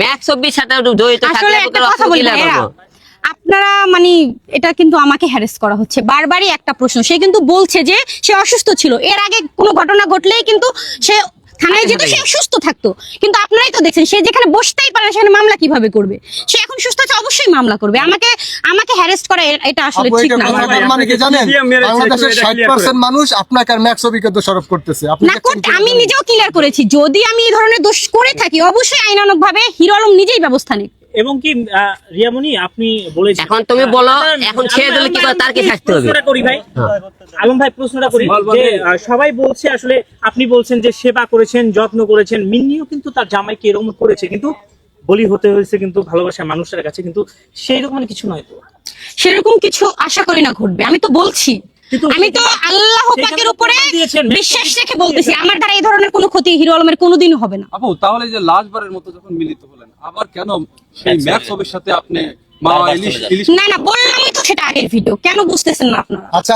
Max চব্বিশ সাথে জড়িত আসলে একটা কথা বলি আপনারা মানে এটা কিন্তু আমাকে হ্যারেস করা হচ্ছে। বারবারই একটা প্রশ্ন। সে কিন্তু বলছে যে সে অসুস্থ ছিল। এর আগে কোনো ঘটনা ঘটলেই কিন্তু সে থানায় যেত সে সুস্থ থাকতো। কিন্তু আপনারাই তো দেখছেন সে যেখানে বসতেই পারে না, সেখানে মামলা কীভাবে করবে? সে এখন সুস্থ আছে অবশ্যই মামলা করবে। আমাকে আমাকে হ্যারেস্ট করা এটা আসলে ঠিক না। মানে কি জানেন? বাংলাদেশের একটু এটা ষাট clear পার্সেন্ট মানুষ আপনাকে আর ম্যাক্স অবিকে দোষারোপ করতেছে। আপনি আমি নিজেও ক্লিয়ার করেছি। যদি আমি এই ধরনের দোষ করে থাকি অবশ্যই আইনানুগভাবে হিরো আলম নিজেই ব্যবস্থা নিক। এবং কি আহ, রিয়ামণি আপনি বলেছেন এখন তুমি বলো, এখন ছেড়ে দিলে কি করে, তার কি শাস্তি হবে? প্রশ্নটা করি ভাই। আলম ভাই প্রশ্নটা করি। যে সবাই বলছে আসলে আপনি বলছেন যে সেবা করেছেন যত্ন করেছেন মিন্নিও কিন্তু তার জামাইকে এরকম করেছে কিন্তু বলি হতে হয়েছে কিন্তু ভালোবাসার মানুষের কাছে কিন্তু সেই রকম কিছু নয় তো? সেরকম কিছু আশা করি না ঘটবে। আমি তো বলছি আমি তো আল্লাহ পাকের উপরে বিশ্বাস রেখে বলতেছি আমার দ্বারা এই ধরনের কোনো ক্ষতি হিরো আলমের কোনোদিনই হবে না। আপু তাহলে যে লাস্টবারের মতো যখন মিলিত হলেন আবার কেন সেই ম্যাক্স ওবের সাথে আপনি মা ইলিশ ইলিশ না না বললামই তো সেটা আগের ভিডিও কেন বুঝতেছেন না আপনারা? আচ্ছা